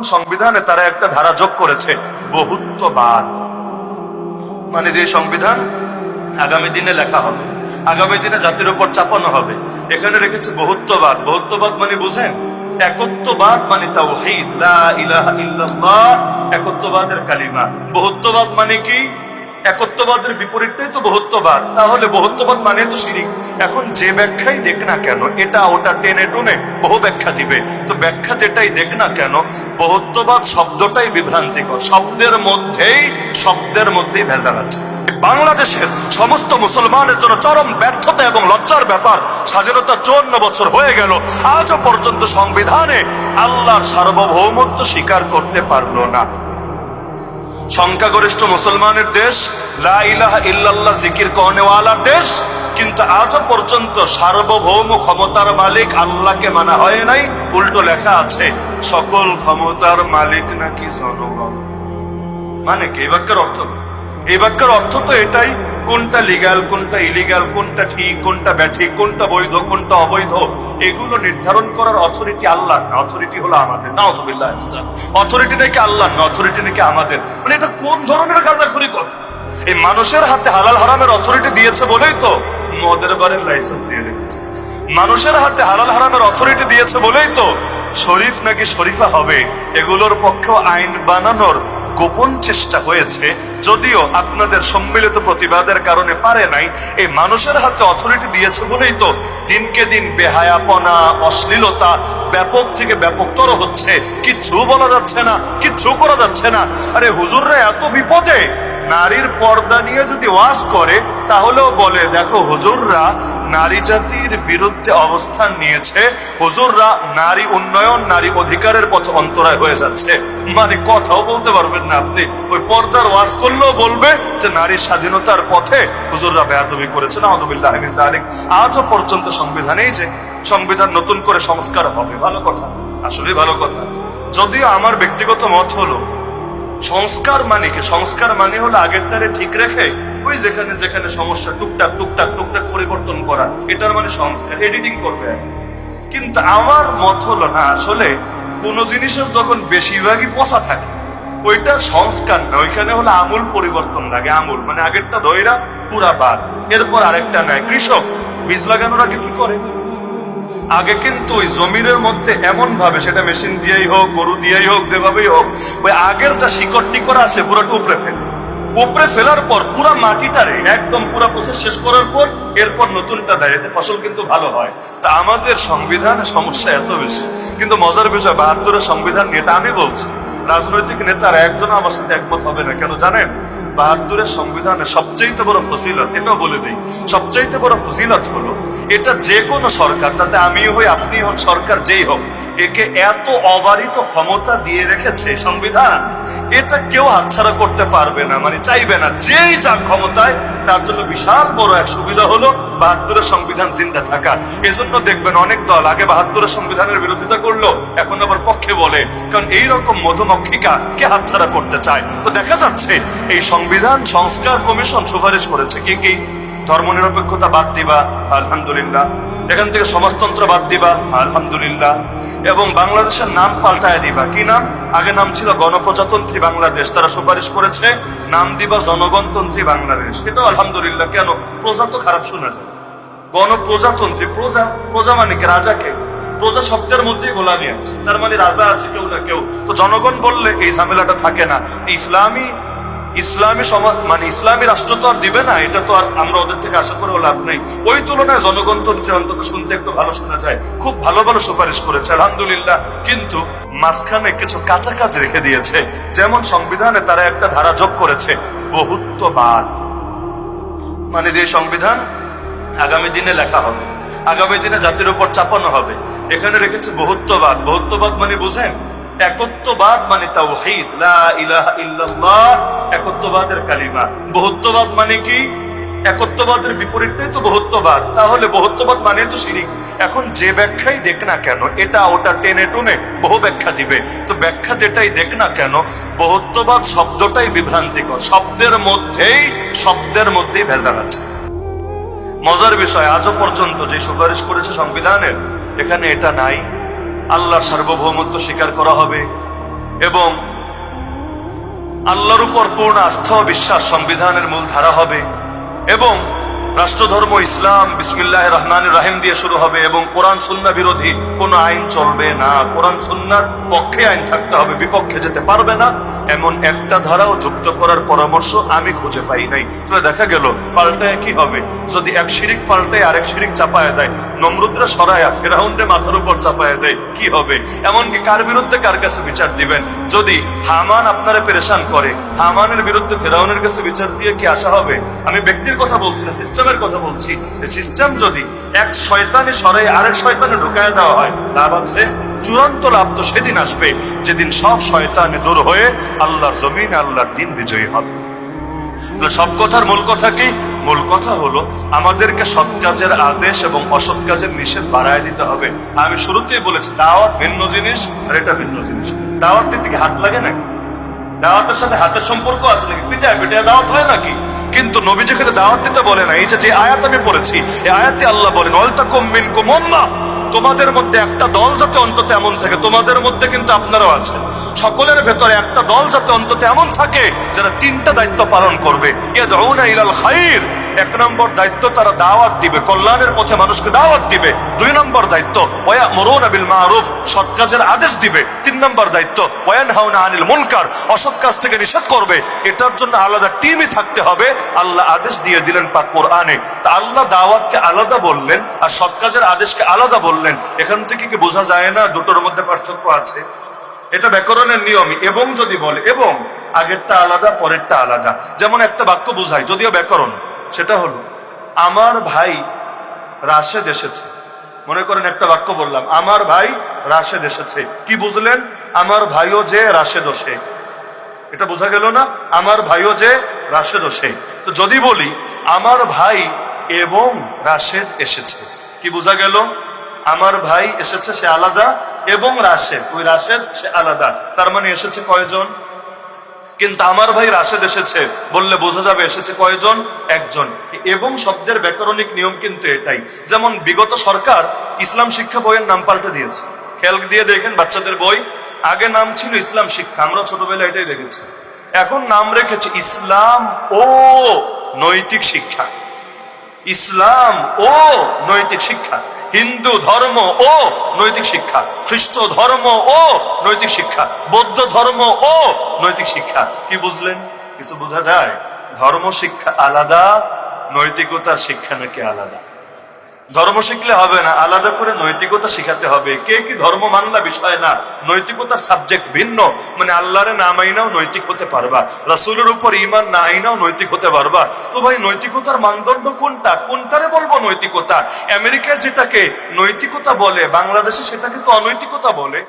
সংবিধানে তারা একটা ধারা যোগ করেছে, বহুত্ববাদ। মানে যে সংবিধান আগামী দিনে লেখা হবে, আগামী দিনে জাতির উপর চাপানো হবে, এখানে রেখেছে বহুত্ববাদ। বহুত্ববাদ মানে বুঝেন? একত্ববাদ মানে তাওহীদ, লা ইলাহা ইল্লাল্লাহ, একত্ববাদের কালিমা। বহুত্ববাদ মানে কি? একত্ববাদের বিপরীতটাই তো বহুত্ববাদ। তাহলে বহুত্ববাদ মানে তো শিরিক। এখন যে ব্যাখ্যাই দেখ না কেন, এটা ওটা টেনে টুনে বহু ব্যাখ্যা দিবে। তো ব্যাখ্যা যেটাই দেখ না কেন, বহুত্ববাদ শব্দটাই বিভ্রান্তিকর। শব্দের মধ্যেই শব্দের মধ্যেই ভেজাল আছে। বাংলাদেশের সমস্ত মুসলমানের জন্য চরম ব্যর্থতা এবং লজ্জার ব্যাপার স্বাধীনতা চুয়ান্ন বছর হয়ে গেল। আজও পর্যন্ত সংবিধানে আল্লাহর সার্বভৌমত্ব স্বীকার করতে পারল না। সংখ্যাগরিষ্ঠ মুসলমানের দেশ লাহ ইল্লাল্লাহ জিকির কর্নেওয়ালার দেশ, কিন্তু আজও পর্যন্ত সার্বভৌম ক্ষমতার মালিক আল্লাহকে মানা হয় নাই, উল্টো লেখা আছে, সকল ক্ষমতার মালিক নাকি জনগণ। মানে কি বাক্যের অর্থ? এই বাক্যের অর্থ তো এটাই, কোনটা লিগ্যাল কোনটা ইলিগাল কোনটা ঠিক, কোনটা ব্যাঠিক, কোনটা বৈধ, কোনটা অবৈধ, এগুলো নির্ধারণ করার অথরিটি আল্লাহ না অথরিটি হলো আমাদের। না অথরিটি নাকি আল্লাহ না অথরিটি নাকি আমাদের। মানে এটা কোন ধরনের গাঁজাখুরি কথা? এই মানুষের হাতে হালাল হারামের অথরিটি দিয়েছে বলেই তো মদের বারের লাইসেন্স দিয়ে রেখেছে মানুষের হাতে হালাল হারামের অথরিটি দিয়েছে বলেই তো শরীফ নাকি শরীফা হবে, এগুলোর পক্ষেও আইন বানানোর গোপন চেষ্টা হয়েছে। যদিও আপনাদের সম্মিলিত প্রতিবাদের কারণে পারে নাই, এই মানুষের হাতে অথরিটি দিয়েছে বলেই তো দিনকে দিন বেহায়াপনা, অশ্লীলতা ব্যাপক থেকে ব্যাপকতর হচ্ছে। কিচ্ছু বলা যাচ্ছে না, কিচ্ছু করা যাচ্ছে না। আরে হুজুররা এত বিপদে নারীর পর্দা নিয়ে যদি ওয়াজ করে, তাহলেও বলে, দেখো, হুজুররা নারী জাতির বিরুদ্ধে অবস্থান নিয়েছে। হুজুররা নারী উন্নয়ন, নারী অধিকারের পথ অন্তরায় হয়ে যাচ্ছে। মানে কথাও বলতে পারবেন না আপনি। ওই পর্দার ওয়াজ করলেও বলবে যে, নারী স্বাধীনতার পথে হুজুররা বেয়াদবি করেছে। না আদবিল্লাহ আজও পর্যন্ত সংবিধানেই যে, সংবিধান নতুন করে সংস্কার হবে। ভালো কথা আসলে ভালো কথা। যদিও আমার ব্যক্তিগত মত হলো সংস্কার মানে কি? সংস্কার মানে হলো আগের তারে ঠিক রেখে ওই যেখানে যেখানে সমস্যা টুকটাক টুকটাক টুকটাক পরিবর্তন করা। এটার মানে সংস্কার। এডিটিং করবে। কিন্তু আমার মত হলো না, আসলে কোন জিনিসের যখন বেশিরভাগই পচা থাকে ওইটা সংস্কার না। ওইখানে হলো আমূল পরিবর্তন লাগে, আমূল। মানে আগেরটা ধৈরা পুরা বাদ। এরপর আরেকটা নেয়। কৃষক, বীজ লাগানোর আগে কি করে? আগে কিন্তু ওই জমিনের মধ্যে এমন ভাবে সেটা মেশিন দিয়েই হোক, গরু দিয়েই হোক, যেভাবেই হোক, ওই আগের যা শিকড় টিকড় আছে পুরোটা উপরে ফেলে। উপরে ফেলার পর পুরা মাটিটারে একদম পুরা প্রসেস শেষ করার পর এরপর নতুনটা এতে ফসল কিন্তু ভালো হয়। তা আমাদের সংবিধানে সমস্যা এত বেশি। কিন্তু মজার বিষয়, বাহাত্তরের সংবিধান এটা আমি বলছি। রাজনৈতিক নেতার একজন আমার সাথে একমত হবে না, কেন জানেন? বাহাত্তরের সংবিধানে সবচাইতে বড় ফজিলত, এটাও বলে দিই, সবচাইতে বড় ফজিলত হলো, এটা যে কোনো সরকার, তাতে আমি হই আপনি হন, সরকার যেই হোক, একে এত অবারিত ক্ষমতা দিয়ে রেখেছে সংবিধান, এটা কেউ হাতছাড়া করতে পারবে না মানে চাইবে না, যেই যা ক্ষমতায়, তার জন্য বিশাল বড় এক সুবিধা হলো বাহাত্তরের সংবিধান জিন্দা থাকা। এজন্য দেখবেন অনেক দল আগে বাহাত্তরের সংবিধানের বিরোধিতা করল, এখন আবার পক্ষে বলে, কারণ এইরকম মধুমক্ষিকা কে হাতছাড়া করতে চায়? তো দেখা যাচ্ছে, এই সংবিধান সংস্কার কমিশন সুপারিশ করেছে। কি কি? ধর্মনিরপেক্ষতা বাদ দিবা, আলহামদুলিল্লাহ। এখান থেকে সমাজতন্ত্র বাদ দিবা, আলহামদুলিল্লাহ। এবং বাংলাদেশের নাম পাল্টায় দিবা। কি নাম? আগে নাম ছিল গণপ্রজাতন্ত্রী বাংলাদেশ। তারা সুপারিশ করেছে, নাম দিবা জনগণতন্ত্রী বাংলাদেশ। এটাও আলহামদুলিল্লাহ কেন? প্রজা তো খারাপ শোনা যায়। গণপ্রজাতন্ত্রী, প্রজা? প্রজা মানে কি? রাজাকে প্রজা শব্দের মধ্যেই গোলামি আছে। তার মানে রাজা আছে কেউ না কেউ। তো জনগণ বললে এই ঝামেলাটা থাকে না। ইসলামী ইসলামী সমাজ মানে ইসলামী রাষ্ট্র তো আর দিবে না, এটা তো আর আমরা ওদের থেকে আশা করেও লাভ নেই। ওই তুলনায় জনগণতন্ত্রে অন্তত শুনতে একটু ভালো শোনা যায়। খুব ভালো ভালো সুপারিশ করেছে, আলহামদুলিল্লাহ। কিন্তু মাঝখানে কিছু কাঁচা কাজ রেখে দিয়েছে। যেমন সংবিধানে তারা একটা ধারা যোগ করেছে, বহুত্ববাদ। মানে যে সংবিধান আগামী দিনে লেখা হবে, আগামী দিনে জাতির উপর চাপানো হবে। এখানে রেখেছে বহুত্ববাদ। বহুত্ববাদ মানে বুঝেন? একত্ববাদ মানে তাওহীদ। লা একত্ববাদের কালিমা। বহুত্ববাদ মানে কি? একত্ববাদের বিপরীতটাই তো বহুত্ববাদ। তাহলে বহুত্ববাদ মানে তো শিরিক। এখন যে ব্যাখ্যাই দেখ না কেন, এটা ওটা টেনে টুনে বহু ব্যাখ্যা দিবে। তো ব্যাখ্যা যেটাই দেখ না কেন, বহুত্ববাদ শব্দটাই বিভ্রান্তিকর। শব্দের মধ্যেই শব্দের মধ্যেই ভেজাল আছে। মজার বিষয়, আজও পর্যন্ত যে সুপারিশ করেছে সংবিধানের, এখানে এটা নাই। আল্লাহর সার্বভৌমত্ব স্বীকার করা হবে এবং আল্লাহর উপর পূর্ণ আস্থা বিশ্বাস সংবিধানের মূল ধারা হবে এবং রাষ্ট্রধর্ম, ইসলাম বিসমিল্লাহ রহমান রাহিম দিয়ে শুরু হবে এবং কোরআন সুন্না বিরোধী কোনো আইন চলবে না। কোরআন সুন্নার পক্ষে আইন থাকতে হবে, বিপক্ষে যেতে পারবে না। এমন একটা ধারাও যুক্ত করার পরামর্শ আমি খুঁজে পাই নাই। তবে দেখা গেল, পাল্টায় কি হবে? যদি এক শিরিক পাল্টায়, আরেক শিরিক চাপায় দেয়, নমরুদ্রা সরায়া ফেরাউন্ডে মাথার উপর চাপায় দেয়, কি হবে? এমনকি কার বিরুদ্ধে কার কাছে বিচার দিবেন? যদি হামান আপনারা পেরেশান করে, হামানের বিরুদ্ধে ফেরাউনের কাছে বিচার দিয়ে কি আসা হবে? আমি ব্যক্তির কথা বলছি না সিস্টেমের কথা বলছি সিস্টেম যদি এক শয়তানে সরাই আরেক শয়তানে ঢুকায় দেওয়া হয়, লাভ আছে? চূড়ান্ত লাভ তো সেদিন আসবে, যেদিন সব শয়তানে দূর হয়ে আল্লাহর জমিন, আল্লাহর দিন বিজয়ী হবে। সব কথার মূল কথা কি? মূল কথা হলো, আমাদেরকে সৎ কাজের আদেশ এবং অসৎ কাজের নিষেধ বাড়ায় দিতে হবে। আমি শুরুতেই বলেছি, দাওয়াত ভিন্ন জিনিস আর এটা ভিন্ন জিনিস। দাওয়াত দিতে কি হাত লাগে নাকি দাওয়াতের সাথে হাতের সম্পর্ক আছে নাকি? পিঠায় পিঠায় দাওয়াত হয় নাকি? কিন্তু নবী যেখানে দাওয়াত দিতে বলে না। এই যে আয়াত আমি পড়েছি, এই আয়াতে আল্লাহ বলেন অলতাকুম মিনকুম উম্মাহ তোমাদের মধ্যে একটা দল যাতে অন্তত এমন থাকে, তোমাদের মধ্যে কিন্তু আপনারাও আছে সকলের ভেতরে একটা দল যাতে অন্তত এমন থাকে যারা তিনটা দায়িত্ব পালন করবে। ইলাল খাইর। এক নম্বর দায়িত্ব তারা দাওয়াত দিবে, কল্যাণের পথে মানুষকে দাওয়াত দিবে। দুই নম্বর দায়িত্ব ওয়ায়ামুরুনা আবিল মারুফ, সৎ কাজের আদেশ দিবে। তিন নম্বর দায়িত্ব ওয়ানহাউনা আনিল মুনকার, অসৎ কাজ থেকে নিষেধ করবে। এটার জন্য আলাদা টিমই থাকতে হবে। আল্লাহ আদেশ দিয়ে দিলেন পাক কোরআনে। তা আল্লাহ দাওয়াতকে আলাদা বললেন আর সৎ কাজের আদেশকে আলাদা বললেন। এখান থেকে কি বোঝা যায় না দুটোর মধ্যে পার্থক্য আছে? এটা ব্যাকরণের নিয়মই এবং যদি বলে, এবং আগেরটা আলাদা, পরেরটা আলাদা। যেমন একটা বাক্য বোঝায়, যদিও ব্যাকরণ, সেটা হলো, আমার ভাই রাশেদ এসেছে। মনে করেন একটা বাক্য বললাম, আমার ভাই রাশেদ এসেছে। কি বুঝলেন? আমার ভাইও যে রাশেদ সে। এটা বোঝা গেল না? আমার ভাইও যে রাশেদ সে। তো যদি বলি, আমার ভাই এবং রাশেদ এসেছে। কি বোঝা গেল? আমার ভাই এসেছে, সে আলাদা, এবং রাশেদ। ওই রাশেদ, সে আলাদা। তার মানে এসেছে কয়জন? কিন্তু আমার ভাই রাশেদ এসেছে, বললে বোঝা যাবে এসেছে কয়জন? একজন। এবং শব্দের ব্যাকরণিক নিয়ম কিন্তু এটাই। যেমন বিগত সরকার ইসলাম শিক্ষা বইয়ের নাম পাল্টে দিয়েছে। খেয়াল দিয়ে দেখেন বাচ্চাদের বই। আগে নাম ছিল ইসলাম শিক্ষা, আমরা ছোটবেলায় এটাই দেখেছি। এখন নাম রেখেছে ইসলাম ও নৈতিক শিক্ষা। ইসলাম ও নৈতিক শিক্ষা। হিন্দু ধর্ম ও নৈতিক শিক্ষা। খ্রিস্ট ধর্ম ও নৈতিক শিক্ষা। বৌদ্ধ ধর্ম ও নৈতিক শিক্ষা। কি বুঝলেন? কিছু বোঝা যায়? ধর্ম শিক্ষা আলাদা, নৈতিকতার শিক্ষা নাকি আলাদা? ধর্ম শিখলে হবে না, আলাদা করে নৈতিকতা শিখাতে হবে। কে কি ধর্ম মানলা বিষয় না, নৈতিকতার সাবজেক্ট ভিন্ন। মানে আল্লাহরে নাম মাইনাও নৈতিক হতে পারবা, রাসুলের উপর ইমান না আইনাও নৈতিক হতে পারবা। তো ভাই, নৈতিকতার মানদণ্ড কোনটা? কোনটারে বলব নৈতিকতা? আমেরিকায় যেটাকে নৈতিকতা বলে, বাংলাদেশে সেটাকে তো অনৈতিকতা বলে।